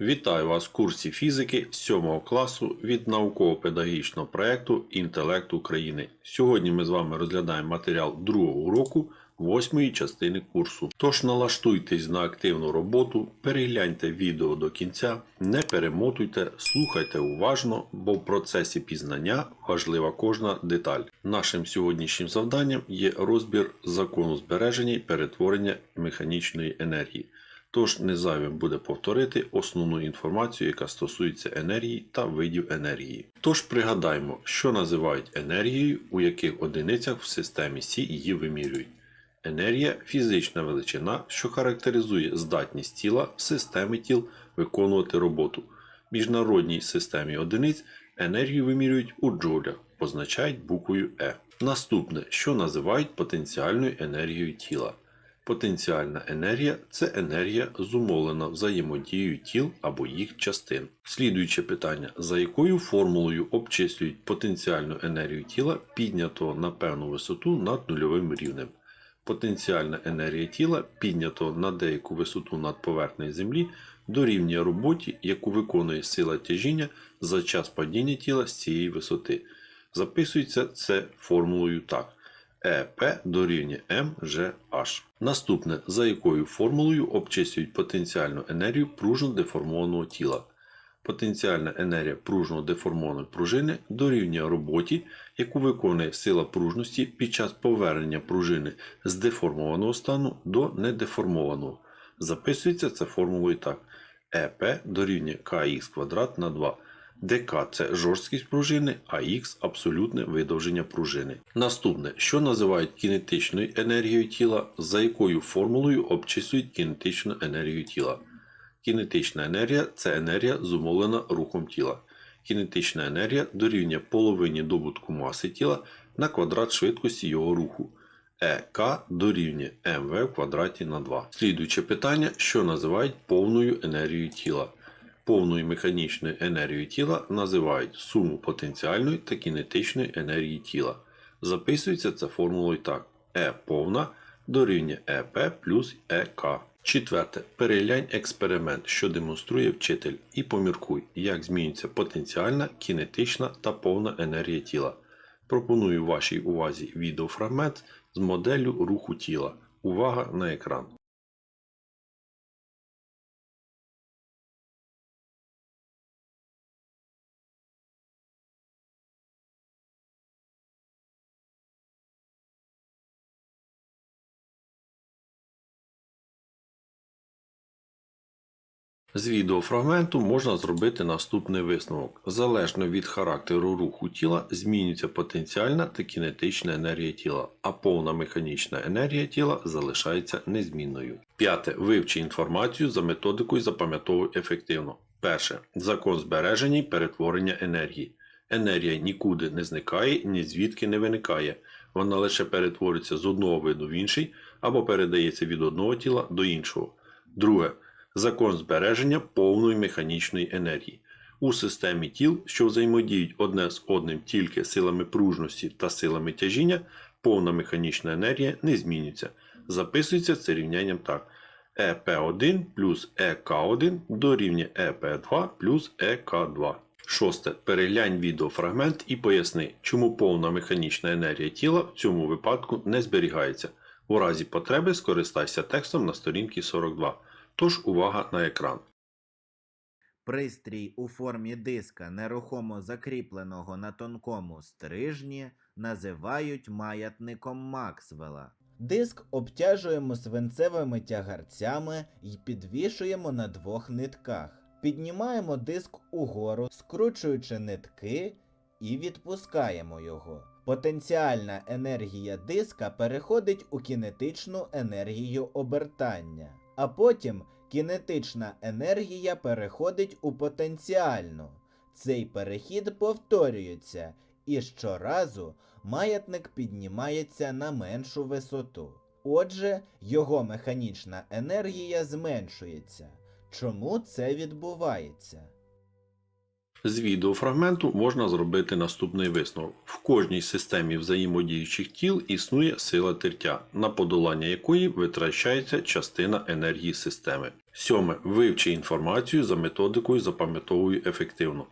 Вітаю вас в курсі фізики 7 класу від науково-педагогічного проєкту Інтелект України. Сьогодні ми з вами розглядаємо матеріал другого уроку восьмої частини курсу. Тож налаштуйтесь на активну роботу, перегляньте відео до кінця, не перемотуйте, слухайте уважно, бо в процесі пізнання важлива кожна деталь. Нашим сьогоднішнім завданням є розбір закону збереження і перетворення механічної енергії. Тож не зайвим буде повторити основну інформацію, яка стосується енергії та видів енергії. Тож пригадаймо, що називають енергією, у яких одиницях в системі Сі її вимірюють. Енергія фізична величина, що характеризує здатність тіла системи тіл виконувати роботу. В міжнародній системі одиниць енергію вимірюють у джоулях, позначають буквою Е. Наступне, що називають потенціальною енергією тіла. Потенціальна енергія це енергія, зумовлена взаємодією тіл або їх частин. Слідуюче питання: за якою формулою обчислюють потенціальну енергію тіла, піднятого на певну висоту над нульовим рівнем? Потенціальна енергія тіла, піднятого на деяку висоту над поверхнею Землі, дорівнює роботі, яку виконує сила тяжіння за час падіння тіла з цієї висоти. Записується це формулою так. ЕП дорівнює МЖH. Наступне, за якою формулою обчислюють потенціальну енергію пружно деформованого тіла. Потенціальна енергія пружно деформованої пружини дорівнює роботі, яку виконує сила пружності під час повернення пружини з деформованого стану до недеформованого. Записується це формулою так. ЕП дорівнює КХ квадрат на 2 ДК це жорсткість пружини, а Х абсолютне видовження пружини. Наступне, що називають кінетичною енергією тіла, за якою формулою обчислюють кінетичну енергію тіла. Кінетична енергія це енергія, зумовлена рухом тіла. Кінетична енергія дорівнює половині добутку маси тіла на квадрат швидкості його руху. ЕК дорівнює МВ в квадраті на 2. Слідуюче питання, що називають повною енергією тіла. Повною механічною енергією тіла називають суму потенціальної та кінетичної енергії тіла. Записується це формулою так: Е повна дорівнює ЕП плюс ЕК. Четверте. Переглянь експеримент, що демонструє вчитель, і поміркуй, як змінюється потенціальна, кінетична та повна енергія тіла. Пропоную вашій увазі відеофрагмент з моделлю руху тіла. Увага на екран. З відеофрагменту можна зробити наступний висновок. Залежно від характеру руху тіла змінюється потенціальна та кінетична енергія тіла, а повна механічна енергія тіла залишається незмінною. П'яте. Вивчи інформацію за методикою запам'ятовуй ефективно. Перше. Закон збереження і перетворення енергії. Енергія нікуди не зникає, ні звідки не виникає. Вона лише перетворюється з одного виду в інший або передається від одного тіла до іншого. Друге. Закон збереження повної механічної енергії. У системі тіл, що взаємодіють одне з одним тільки силами пружності та силами тяжіння, повна механічна енергія не змінюється. Записується це рівнянням так. ЕП1 плюс ЕК1 дорівнює ЕП2 плюс ЕК2. Шосте. Переглянь відеофрагмент і поясни, чому повна механічна енергія тіла в цьому випадку не зберігається. У разі потреби скористайся текстом на сторінці 42. Тож увага на екран. Пристрій у формі диска, нерухомо закріпленого на тонкому стрижні, називають маятником Максвелла. Диск обтяжуємо свинцевими тягарцями і підвішуємо на двох нитках. Піднімаємо диск угору, скручуючи нитки, і відпускаємо його. Потенціальна енергія диска переходить у кінетичну енергію обертання, а потім кінетична енергія переходить у потенціальну. Цей перехід повторюється, і щоразу маятник піднімається на меншу висоту. Отже, його механічна енергія зменшується. Чому це відбувається? З відеофрагменту можна зробити наступний висновок. В кожній системі взаємодіючих тіл існує сила тертя, на подолання якої витрачається частина енергії системи. Сьоме. Вивчи інформацію за методикою запам'ятовуй ефективно.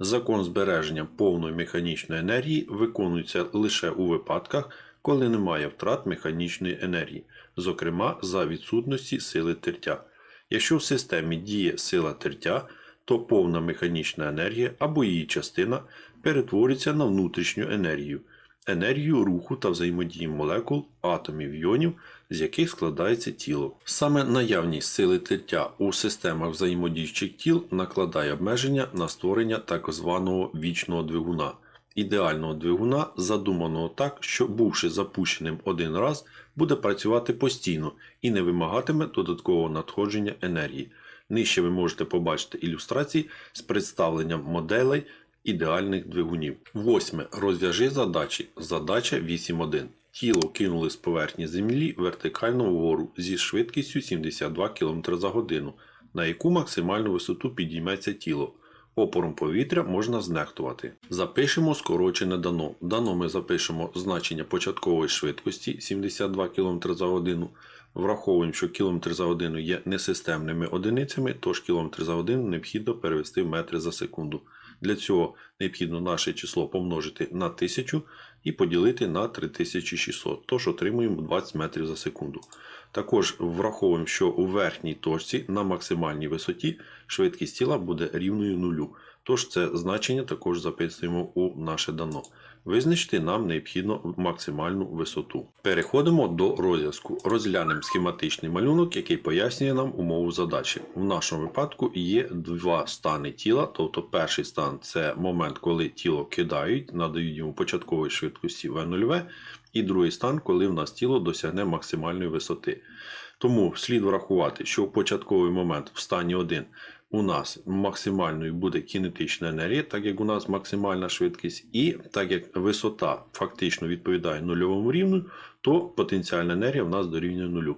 Закон збереження повної механічної енергії виконується лише у випадках, коли немає втрат механічної енергії, зокрема за відсутності сили тертя. Якщо в системі діє сила тертя, то повна механічна енергія або її частина перетворюється на внутрішню енергію, енергію руху та взаємодії молекул, атомів іонів, з яких складається тіло. Саме наявність сили тертя у системах взаємодіючих тіл накладає обмеження на створення так званого вічного двигуна. Ідеального двигуна задуманого так, що бувши запущеним один раз, буде працювати постійно і не вимагатиме додаткового надходження енергії. Нижче ви можете побачити ілюстрації з представленням моделей ідеальних двигунів. Восьме. Розв'яжи задачі. Задача 8.1. Тіло кинули з поверхні землі вертикально вгору зі швидкістю 72 км за годину, на яку максимальну висоту підійметься тіло. Опором повітря можна знехтувати. Запишемо скорочене дано. Дано ми запишемо значення початкової швидкості 72 км за годину. Враховуємо, що км за годину є несистемними одиницями, тож км за годину необхідно перевести в метри за секунду. Для цього необхідно наше число помножити на 1000 і поділити на 3600, тож отримуємо 20 метрів за секунду. Також враховуємо, що у верхній точці на максимальній висоті швидкість тіла буде рівною нулю. Тож це значення також записуємо у наше дано. Визначити нам необхідно максимальну висоту. Переходимо до розв'язку. Розглянемо схематичний малюнок, який пояснює нам умову задачі. В нашому випадку є два стани тіла, тобто перший стан це момент, коли тіло кидають, надають йому початкової швидкості v0v, і другий стан, коли в нас тіло досягне максимальної висоти. Тому слід врахувати, що початковий момент в стані 1 у нас максимальною буде кінетична енергія, так як у нас максимальна швидкість, і так як висота фактично відповідає нульовому рівню, то потенціальна енергія в нас дорівнює нулю.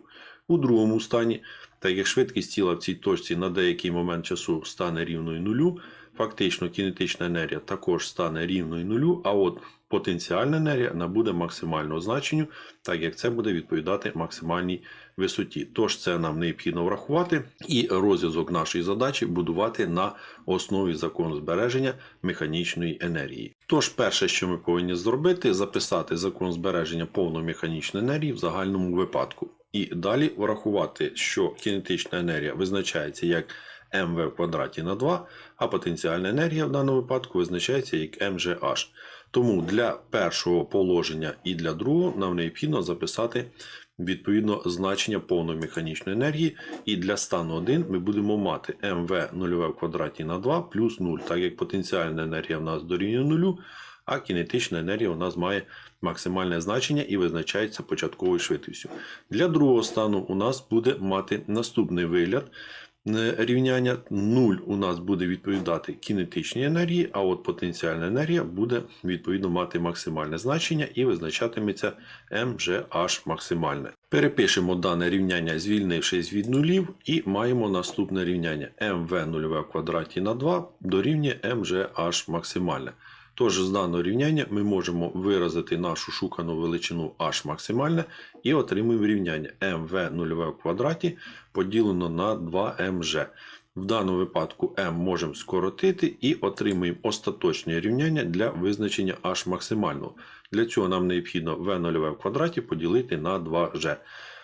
У другому стані, так як швидкість тіла в цій точці на деякий момент часу стане рівною нулю, фактично кінетична енергія також стане рівною нулю, а от потенціальна енергія набуде максимального значенню, так як це буде відповідати максимальній висоті. Тож це нам необхідно врахувати і розв'язок нашої задачі будувати на основі закону збереження механічної енергії. Тож, перше, що ми повинні зробити, записати закон збереження повної механічної енергії в загальному випадку. І далі врахувати, що кінетична енергія визначається як mv в квадраті на 2, а потенціальна енергія в даному випадку визначається як mgh. Тому для першого положення і для другого нам необхідно записати відповідно значення повної механічної енергії. І для стану 1 ми будемо мати МВ0 в квадраті на 2 плюс 0, так як потенціальна енергія в нас дорівнює 0, а кінетична енергія у нас має максимальне значення і визначається початковою швидкістю. Для другого стану у нас буде мати наступний вигляд рівняння. 0 у нас буде відповідати кінетичній енергії, а от потенціальна енергія буде відповідно мати максимальне значення і визначатиметься mgh максимальне. Перепишемо дане рівняння, звільнившись від нулів, і маємо наступне рівняння mv 0 в квадраті на 2 дорівнює mgh максимальне. Тож з даного рівняння ми можемо виразити нашу шукану величину h максимальне і отримуємо рівняння mv 0 в квадраті поділено на 2mg. В даному випадку m можемо скоротити і отримуємо остаточне рівняння для визначення h максимального. Для цього нам необхідно v 0 в квадраті поділити на 2g.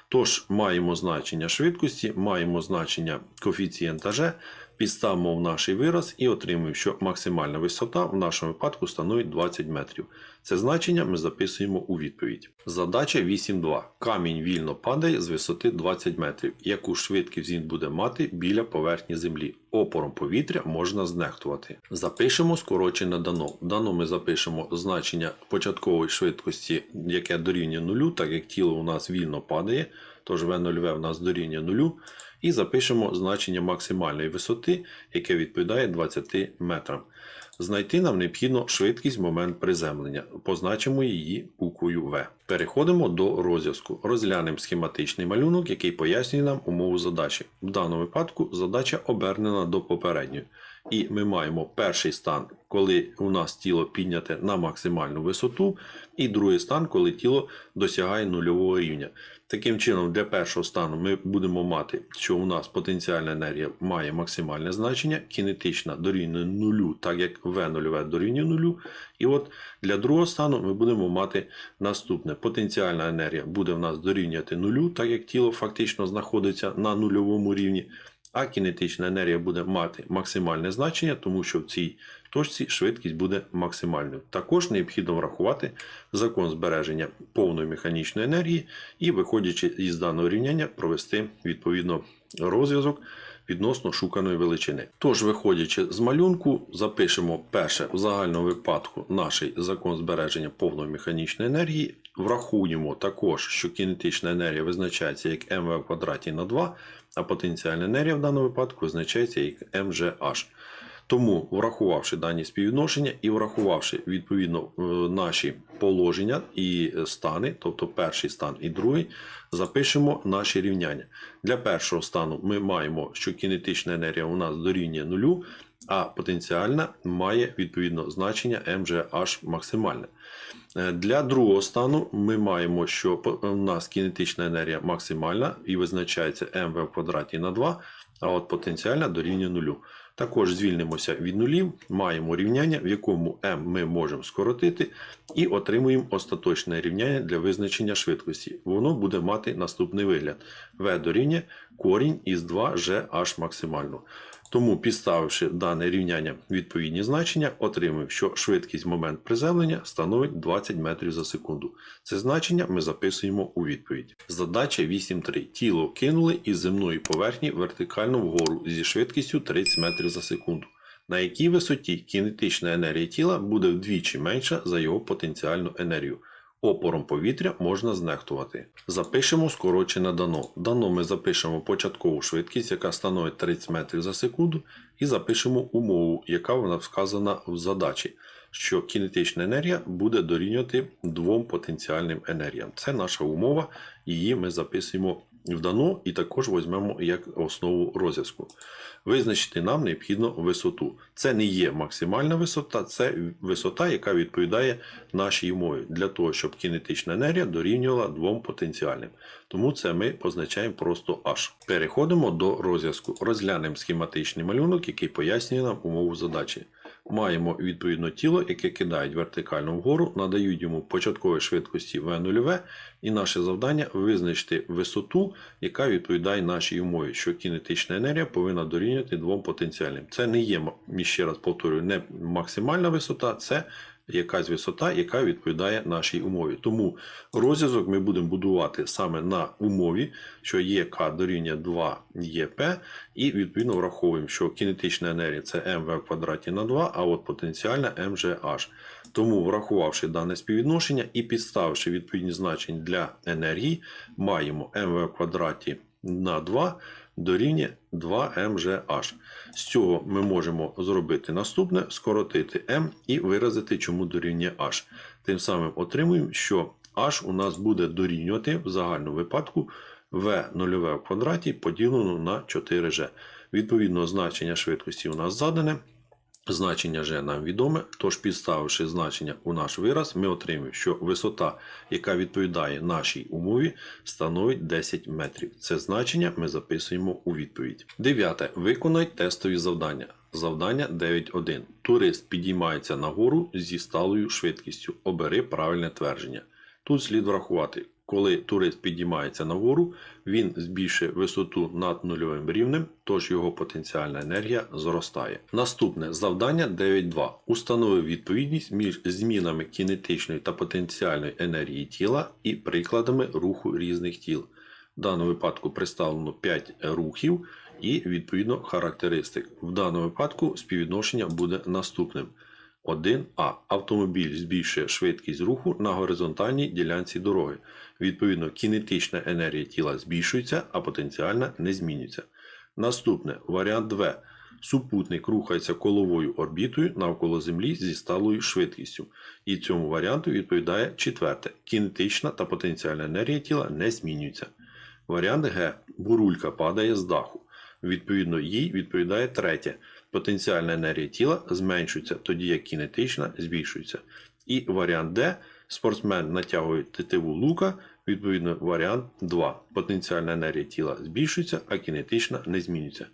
Тож маємо значення швидкості, маємо значення коефіцієнта g, підставимо в наш вираз і отримуємо, що максимальна висота в нашому випадку становить 20 метрів. Це значення ми записуємо у відповідь. Задача 8.2. Камінь вільно падає з висоти 20 метрів. Яку швидкість він буде мати біля поверхні землі? Опором повітря можна знехтувати. Запишемо скорочене дано. Дано ми запишемо значення початкової швидкості, яке дорівнює нулю, так як тіло у нас вільно падає, тож V0V у нас дорівнює нулю. І запишемо значення максимальної висоти, яке відповідає 20 метрам. Знайти нам необхідно швидкість в момент приземлення. Позначимо її буквою В. Переходимо до розв'язку. Розглянемо схематичний малюнок, який пояснює нам умову задачі. В даному випадку задача обернена до попередньої. І ми маємо перший стан, коли у нас тіло підняте на максимальну висоту, і другий стан, коли тіло досягає нульового рівня. Таким чином, для першого стану ми будемо мати, що у нас потенціальна енергія має максимальне значення, кінетична дорівнює нулю, так як В0 дорівнює нулю. І от для другого стану ми будемо мати наступне: потенціальна енергія буде в нас дорівнювати нулю, так як тіло фактично знаходиться на нульовому рівні. А кінетична енергія буде мати максимальне значення, тому що в цій точці швидкість буде максимальною. Також необхідно врахувати закон збереження повної механічної енергії і, виходячи із даного рівняння, провести відповідно розв'язок відносно шуканої величини. Тож, виходячи з малюнку, запишемо перше в загальному випадку наш закон збереження повної механічної енергії. Врахуємо також, що кінетична енергія визначається як МВ в квадраті на 2, а потенціальна енергія в даному випадку визначається як МЖH. Тому, врахувавши дані співвідношення і врахувавши відповідно е, наші положення і стани, тобто перший стан і другий, запишемо наші рівняння. Для першого стану ми маємо, що кінетична енергія у нас дорівнює нулю, а потенціальна має відповідно значення МЖH максимальне. Е, Для другого стану ми маємо, що у нас кінетична енергія максимальна і визначається МВ в квадраті на 2, а от потенціальна дорівнює нулю. Також звільнимося від нулів, маємо рівняння, в якому m ми можемо скоротити, і отримуємо остаточне рівняння для визначення швидкості. Воно буде мати наступний вигляд: v дорівнює корінь із 2gh максимально. Тому, підставивши дане рівняння відповідні значення, отримуємо, що швидкість момент приземлення становить 20 метрів за секунду. Це значення ми записуємо у відповідь. Задача 8.3. Тіло кинули із земної поверхні вертикально вгору зі швидкістю 30 метрів за секунду. На якій висоті кінетична енергія тіла буде вдвічі менша за його потенціальну енергію. Опором повітря можна знехтувати. Запишемо скорочене дано. Дано ми запишемо початкову швидкість, яка становить 30 метрів за секунду, і запишемо умову, яка вона вказана в задачі, що кінетична енергія буде дорівнювати двом потенціальним енергіям. Це наша умова, її ми записуємо в дано і також візьмемо як основу розв'язку. Визначити нам необхідно висоту. Це не є максимальна висота, це висота, яка відповідає нашій умові, для того, щоб кінетична енергія дорівнювала двом потенціальним. Тому це ми позначаємо просто H. Переходимо до розв'язку. Розглянемо схематичний малюнок, який пояснює нам умову задачі. Маємо відповідно тіло, яке кидають вертикально вгору, надають йому початкові швидкості V0, і наше завдання визначити висоту, яка відповідає нашій умові, що кінетична енергія повинна дорівнювати двом потенціальним. Це не є, ще раз повторюю, не максимальна висота, це якась висота, яка відповідає нашій умові. Тому розв'язок ми будемо будувати саме на умові, що ЄК дорівнює 2 ЄП, і відповідно враховуємо, що кінетична енергія це МВ в квадраті на 2, а от потенціальна МЖH. Тому, врахувавши дане співвідношення і підставивши відповідні значення для енергії, маємо МВ в квадраті на 2 дорівнює 2mgh. З цього ми можемо зробити наступне: скоротити m і виразити, чому дорівнює H. Тим самим отримуємо, що H у нас буде дорівнювати в загальному випадку V0 в квадраті поділено на 4G. Відповідно, значення швидкості у нас задане. Значення G нам відоме, тож підставивши значення у наш вираз, ми отримуємо, що висота, яка відповідає нашій умові, становить 10 метрів. Це значення ми записуємо у відповідь. Дев'яте. Виконай тестові завдання. Завдання 9.1. Турист підіймається нагору зі сталою швидкістю. Обери правильне твердження. Тут слід врахувати, коли турист підіймається нагору, він збільшує висоту над нульовим рівнем, тож його потенціальна енергія зростає. Наступне завдання 9.2. Установи відповідність між змінами кінетичної та потенціальної енергії тіла і прикладами руху різних тіл. В даному випадку представлено 5 рухів і відповідно характеристик. В даному випадку співвідношення буде наступним. 1А. Автомобіль збільшує швидкість руху на горизонтальній ділянці дороги. Відповідно, кінетична енергія тіла збільшується, а потенціальна не змінюється. Наступне варіант 2. Супутник рухається коловою орбітою навколо Землі зі сталою швидкістю. І цьому варіанту відповідає четверте. Кінетична та потенціальна енергія тіла не змінюється. Варіант Г. Бурулька падає з даху. Відповідно, їй відповідає третє. Потенціальна енергія тіла зменшується, тоді як кінетична збільшується. І варіант Д. Спортсмен натягує тетиву лука. Відповідно, варіант 2. Потенціальна енергія тіла збільшується, а кінетична не змінюється.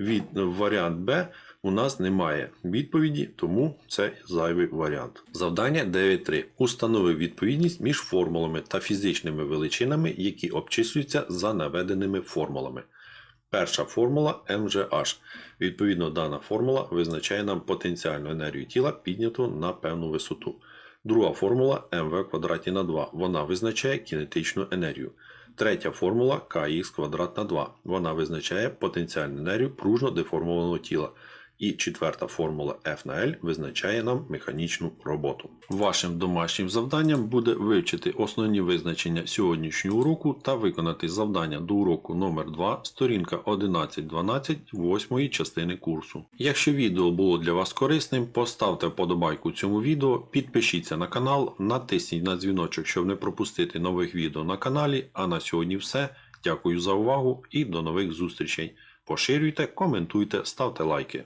Від варіант Б у нас немає відповіді, тому це зайвий варіант. Завдання 9.3. Установи відповідність між формулами та фізичними величинами, які обчислюються за наведеними формулами. Перша формула МЖH. Відповідно, дана формула визначає нам потенціальну енергію тіла підняту на певну висоту. Друга формула МВ квадраті на 2. Вона визначає кінетичну енергію. Третя формула КХ квадрат на 2. Вона визначає потенціальну енергію пружно деформованого тіла. І четверта формула F на L визначає нам механічну роботу. Вашим домашнім завданням буде вивчити основні визначення сьогоднішнього уроку та виконати завдання до уроку номер 2 сторінка 11.12 8 частини курсу. Якщо відео було для вас корисним, поставте вподобайку цьому відео, підпишіться на канал, натисніть на дзвіночок, щоб не пропустити нових відео на каналі. А на сьогодні все. Дякую за увагу і до нових зустрічей. Поширюйте, коментуйте, ставте лайки.